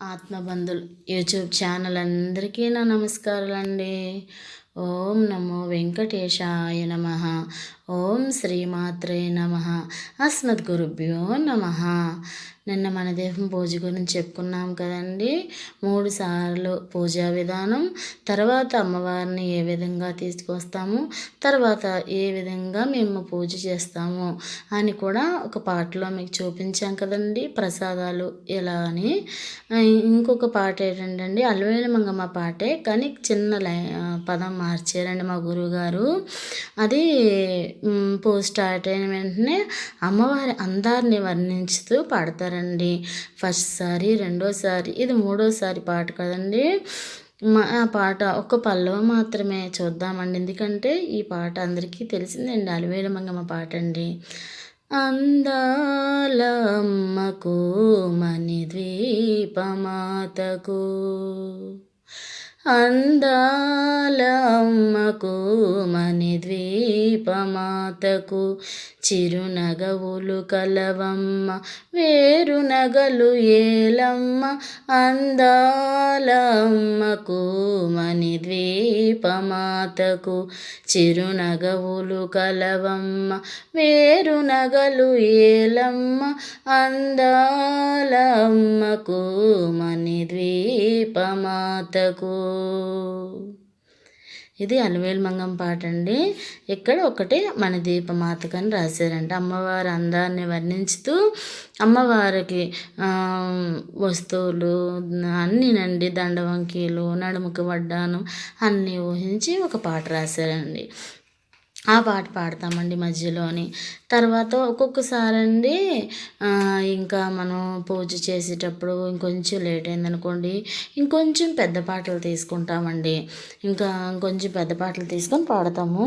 ఆత్మబంధులు YouTube channel అందరికీ నా నమస్కారాలండి. ఓం నమో వెంకటేశాయ నమ. ఓం శ్రీమాత్రే నమ. అస్మద్గురుభ్యో నమ. నిన్న మన దేహం పూజ గురించి చెప్పుకున్నాం కదండి. మూడు సార్లు పూజా విధానం తర్వాత అమ్మవారిని ఏ విధంగా తీసుకొస్తాము తర్వాత ఏ విధంగా మేము పూజ చేస్తాము అని కూడా ఒక పాటలో మీకు చూపించాం కదండి. ప్రసాదాలు ఎలా అని. ఇంకొక పాట ఏంటంటే అలవేలు మంగమ్మ పాటే కానీ చిన్న లై పదం మార్చారండి మా గురువుగారు. అది పోస్ట్ స్టార్ట్ అయిన వెంటనే అమ్మవారి అందాన్ని వర్ణించుతూ పాడతారండి. ఫస్ట్ సారి రెండోసారి ఇది మూడోసారి పాట కదండి. మా ఆ పాట ఒక పల్లవ మాత్రమే చూద్దామండి. ఎందుకంటే ఈ పాట అందరికీ తెలిసిందండి. అలవేలు మంగమ్మ పాట అండి. అందాలమ్మకు మణి ద్వీపమాతకు అందాల అమ్మకు ద్వీపమాతకు చిరునగవులు కలవమ్మ వేరు నగలు ఏలమ్మ అందాలమ్మకు మణి ద్వీపమాతకు. చిరునగవులు కలవమ్మ వేరు నగలు ఏలమ్మ అందాలమ్మకు మణి ద్వీపమాతకు. ఇది అలవేలు మంగం పాట అండి. ఇక్కడ ఒకటి మన దీపమాతకని రాశారంట. అమ్మవారి అందాన్ని వర్ణించుతూ అమ్మవారికి వస్తువులు అన్నీనండి దండవంకీలు నడుముకి వడ్డాను అన్నీ ఊహించి ఒక పాట రాశారండి. ఆ పాట పాడతామండి మధ్యలోని తర్వాత ఒక్కొక్కసారి అండి ఇంకా మనం పూజ చేసేటప్పుడు ఇంకొంచెం లేట్ అయిందనుకోండి ఇంకొంచెం పెద్ద పాటలు తీసుకుంటామండి. ఇంకా ఇంకొంచెం పెద్ద పాటలు తీసుకొని పాడతాము.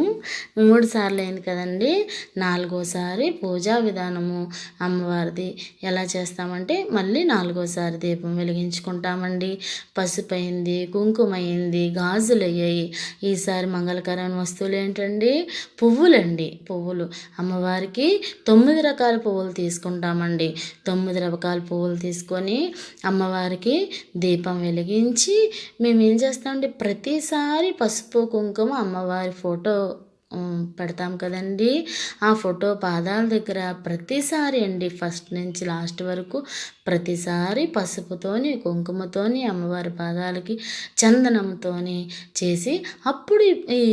మూడు సార్లు అయింది కదండి నాలుగోసారి పూజా విధానము అమ్మవారిది ఎలా చేస్తామంటే మళ్ళీ నాలుగోసారి దీపం వెలిగించుకుంటామండి. పసుపు అయింది కుంకుమ అయింది గాజులు అయ్యాయి ఈసారి మంగళకరమైన వస్తువులు ఏంటండి? పువ్వులండి పువ్వులు. అమ్మవారికి తొమ్మిది రకాల పువ్వులు తీసుకుంటామండి. తొమ్మిది రకాల పువ్వులు తీసుకొని అమ్మవారికి దీపం వెలిగించి మేము ఏం చేస్తామంటే ప్రతిసారి పసుపు కుంకుమ అమ్మవారి ఫోటో పెడతాం కదండి. ఆ ఫోటో పాదాల దగ్గర ప్రతిసారి అండి ఫస్ట్ నుంచి లాస్ట్ వరకు ప్రతిసారి పసుపుతోని కుంకుమతోని అమ్మవారి పాదాలకి చందనంతోని చేసి అప్పుడు ఈ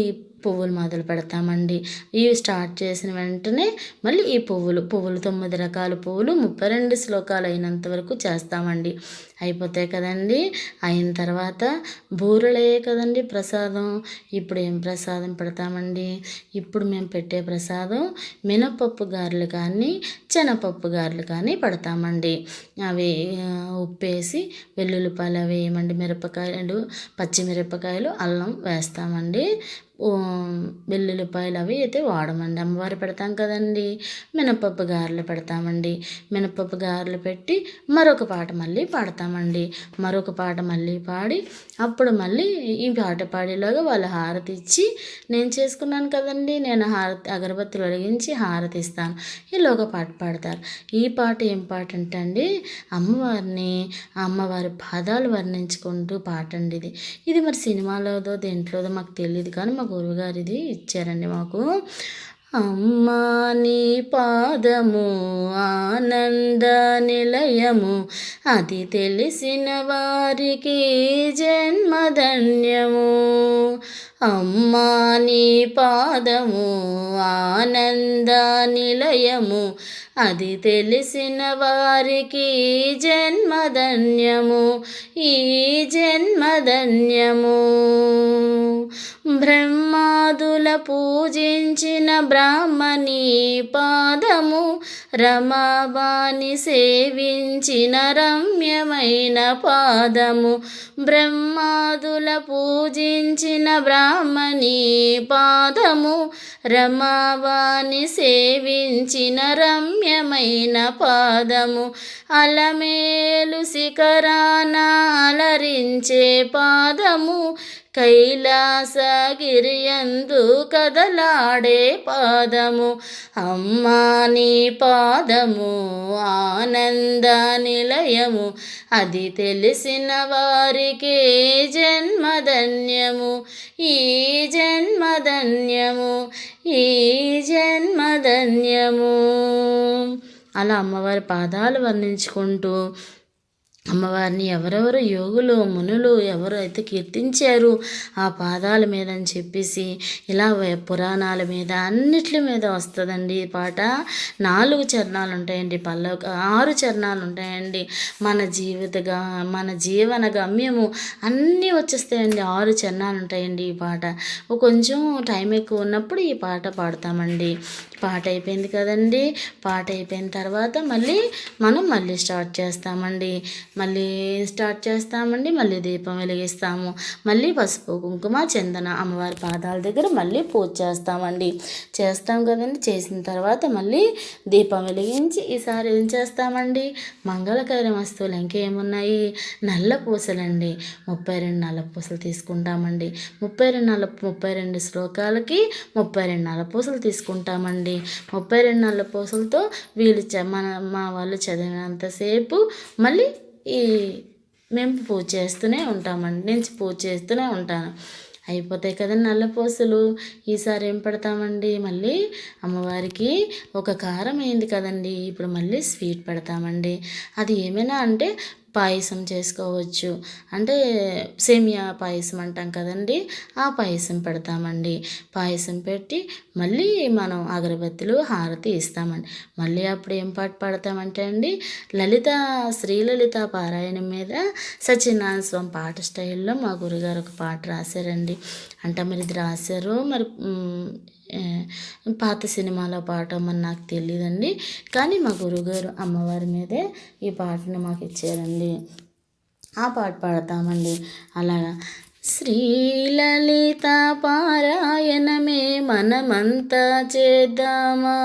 పువ్వులు మొదలు పెడతామండి. ఇవి స్టార్ట్ చేసిన వెంటనే మళ్ళీ ఈ పువ్వులు పువ్వులు తొమ్మిది రకాల పువ్వులు ముప్పై రెండు శ్లోకాలు అయినంత వరకు చేస్తామండి. అయిపోతాయి కదండి. అయిన తర్వాత బూరెలే కదండి ప్రసాదం. ఇప్పుడు ఏం ప్రసాదం పెడతామండి? ఇప్పుడు మేము పెట్టే ప్రసాదం మినపప్పు గారెలు కానీ శనపప్పు గారెలు కానీ పెడతామండి. అవి ఉప్పేసి వెల్లుల్లిపాయలు అవి వేయమండి మిరపకాయలు పచ్చిమిరపకాయలు అల్లం వేస్తామండి. వెల్లుల్లిపాయలు అవి అయితే వాడమండి. అమ్మవారు పెడతాం కదండి. మినపప్పు గారెలు పెడతామండి. మినపప్పు గారెలు పెట్టి మరొక పాట మళ్ళీ చేస్తామండి. మరొక పాట మళ్ళీ పాడి అప్పుడు మళ్ళీ ఈ పాట పాడేలాగా వాళ్ళు హారతి ఇచ్చి నేను చేసుకున్నాను కదండి నేను హారతి అగరబత్తులు వెలిగించి హారతి ఇస్తాను. ఈలోగా పాట పాడతారు. ఈ పాట ఏం పాట అంటే అండి అమ్మవారిని అమ్మవారి పాదాలు వర్ణించుకుంటూ పాట అండి ఇది. ఇది మరి సినిమాలోదో దేంట్లోదో మాకు తెలియదు కానీ మా గురువుగారిది ఇచ్చారండి మాకు. అమ్మా నీ పాదము ఆనంద నిలయము. అది తెలిసిన వారికి జన్మధన్యము. అమ్మా నీ పాదము ఆనంద నిలయము. అది తెలిసిన వారికి జన్మధన్యము. ఈ జన్మధన్యము. బ్రహ్మాదుల పూజించిన బ్రాహ్మణి పాదము రమాబాని సేవించిన రమ్యమైన పాదము. బ్రహ్మాదుల పూజించిన బ్రాహ్మణి పాదము రమాబాని సేవించిన రమ్యమైన పాదము. అలమేలు శిఖరాన అలరించే పాదము కైలాసగిరియందు కదలాడే పాదము అమ్మా నీ పాదము ఆనంద నిలయము. అది తెలిసిన వారికే జన్మధన్యము ఈ జన్మధన్యము ఈ జన్మధన్యము. అలా అమ్మవారి పాదాలు వర్ణించుకుంటూ అమ్మవారిని ఎవరెవరు యోగులు మునులు ఎవరు అయితే కీర్తించారు ఆ పాదాల మీద అని చెప్పేసి ఇలా పురాణాల మీద అన్నిటి మీద వస్తుందండి ఈ పాట. నాలుగు చరణాలు ఉంటాయండి పల్ల ఆరు చరణాలు ఉంటాయండి. మన జీవితగా మన జీవన గమ్యము అన్నీ వచ్చేస్తాయండి. ఆరు చరణాలు ఉంటాయండి ఈ పాట. కొంచెం టైం ఎక్కువ ఉన్నప్పుడు ఈ పాట పాడతామండి. పాట అయిపోయింది కదండి. పాట అయిపోయిన తర్వాత మళ్ళీ మనం మళ్ళీ స్టార్ట్ చేస్తామండి. మళ్ళీ స్టార్ట్ చేస్తామండి మళ్ళీ దీపం వెలిగిస్తాము. మళ్ళీ పసుపు కుంకుమ చందన అమ్మవారి పాదాల దగ్గర మళ్ళీ పూజ చేస్తామండి. చేస్తాం కదండి. చేసిన తర్వాత మళ్ళీ దీపం వెలిగించి ఈసారి ఏం చేస్తామండి? మంగళకర వస్తువులు ఇంకేమున్నాయి? నల్ల పూసలండి. ముప్పై రెండు నల్ల పూసలు తీసుకుంటామండి. ముప్పై రెండు నల్ల ముప్పై రెండు శ్లోకాలకి ముప్పై రెండు నల్ల పూసలు తీసుకుంటామండి. ముప్పై రెండు నల్ల పూసలతో వీళ్ళు చ- మన మా వాళ్ళు చదివినంతసేపు మళ్ళీ ఈ మేము పూజ చేస్తూనే ఉంటామండి. నేను పూజ చేస్తూనే ఉంటాను. అయిపోతాయి కదండి నల్ల పూసలు. ఈసారి ఏం పెడతామండి? మళ్ళీ అమ్మవారికి ఒక కారం అయింది కదండి. ఇప్పుడు మళ్ళీ స్వీట్ పెడతామండి. అది ఏమైనా అంటే పాయసం చేసుకోవచ్చు. అంటే సేమియా పాయసం అంటాం కదండి ఆ పాయసం పెడతామండి. పాయసం పెట్టి మళ్ళీ మనం అగరబత్తులు హారతి ఇస్తామండి. మళ్ళీ అప్పుడు ఏం పాట పాడతామంటే అండి లలిత శ్రీలలిత పారాయణం మీద సత్యనారాయణ స్వామి పాట స్టైల్లో మా గురుగారు ఒక పాట రాశారండి. అంటే మరి ఇది రాశారు మరి పాత సినిమాలో పాట అని నాకు తెలియదండి కానీ మా గురుగారు అమ్మవారి మీదే ఈ పాటను మాకు ఇచ్చారండి. ఆ పాట పాడతామండి. అలాగా. శ్రీలలిత పారాయణమే మనమంతా చేద్దామా?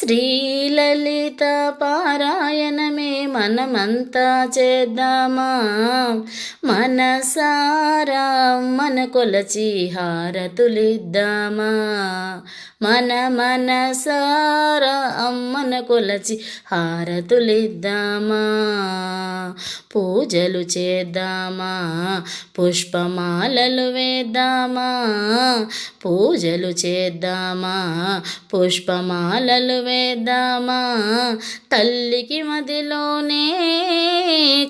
శ్రీలలిత పారాయణమే మనమంతా చేద్దామా? మనసారా మన కొలచి హారతులిద్దామా? మన మనసారా అమ్మన కొలచి హారతులిద్దామా? పూజలు చేద్దామా? పుష్పమాలలు వేద్దామా? పూజలు చేద్దామా? పుష్పమాలలు వేద్దామా? తల్లికి మదిలోనే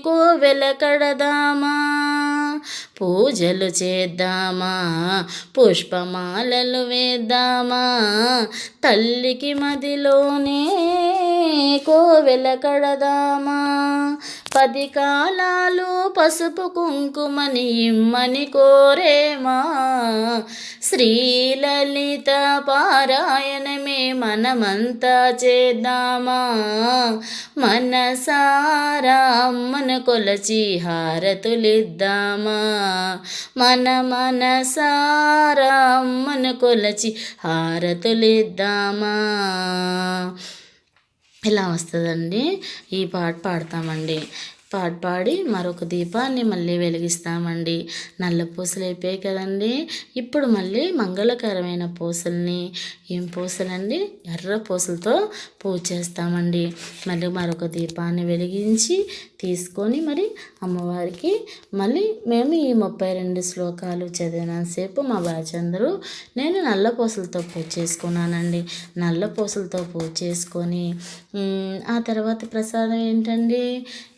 కోవెల కడదామా పూజలు చేద్దామా? పుష్పమాలలు వేద్దామా? తల్లికి మదిలోనే కోవెల కడదామా పది కాలాలు పసుపు కుంకుమని ఇమ్మని కోరేమా? శ్రీలలిత పారాయణమే మనమంతా చేద్దామా? మనసారా అమ్మను కొలచి హారతులిద్దామా? మన మనసారా అమ్మను కొలచి హారతులిద్దామా? ఇలా వస్తుందండి? ఈ పాట పాడతామండి. పాట పాడి మరొక దీపాన్ని మళ్ళీ వెలిగిస్తామండి. నల్ల పూసలు అయిపోయాయి కదండి. ఇప్పుడు మళ్ళీ మంగళకరమైన పూసల్ని ఏం పూసలండి? ఎర్ర పూసలతో పూజ చేస్తామండి. మళ్ళీ మరొక దీపాన్ని వెలిగించి తీసుకొని మరి అమ్మవారికి మళ్ళీ మేము ఈ ముప్పై రెండు శ్లోకాలు చదివినంతసేపు మా బ్యాచ్ అందరూ నేను నల్ల పూసలతో పూజ చేసుకున్నానండి. నల్ల పూసలతో పూజ చేసుకొని ఆ తర్వాత ప్రసాదం ఏంటండి?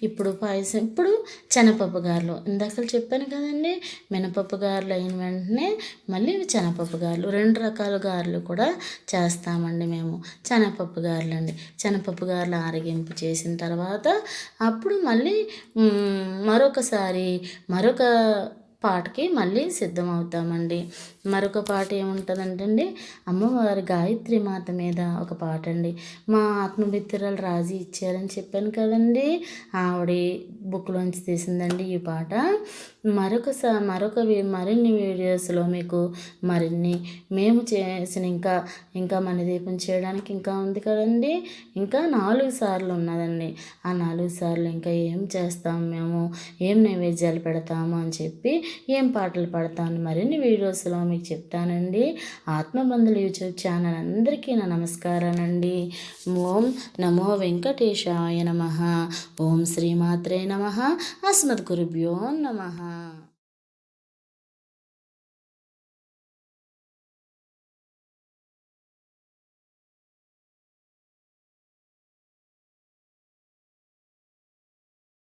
ఇప్పుడు పాయసం. ఇప్పుడు శనగపప్పు గారెలు. ఇందాక చెప్పాను కదండి మినపప్పు గారెలు అయిన వెంటనే మళ్ళీ శనగపప్పు గారెలు. రెండు రకాల గారెలు కూడా చేస్తామండి మేము. శనగపప్పు గారెలు అండి. శనగపప్పు గారెలు ఆరగింపు చేసిన తర్వాత అప్పుడు మళ్ళీ మరొకసారి మరొక పాటకి మళ్ళీ సిద్ధమవుతామండి. మరొక పాట ఏముంటుందంటండి? అమ్మవారి గాయత్రి మాత మీద ఒక పాట అండి మా ఆత్మమిత్రులు రాజీ ఇచ్చారని చెప్పాను కదండి. ఆవిడ బుక్లోంచి తీసిందండి ఈ పాట. మరొకసారి మరొక మరిన్ని వీడియోస్లో మీకు మరిన్ని మేము చేసిన ఇంకా ఇంకా మన దీపం చేయడానికి ఇంకా ఉంది కదండి. ఇంకా నాలుగు సార్లు ఉన్నదండి. ఆ నాలుగు సార్లు ఇంకా ఏం చేస్తాం మేము? ఏం నైవేద్యాలు పెడతాము అని చెప్పి ఏం పాటలు పాడతాను మరిన్ని వీడియోస్లో మీకు చెప్తానండి. ఆత్మబంధులు యూట్యూబ్ ఛానల్ అందరికీ నా నమస్కారాలండి. ఓం నమో వెంకటేశాయ నమ. ఓం శ్రీమాత్రే నమ. అస్మద్ గురుభ్యో నమ.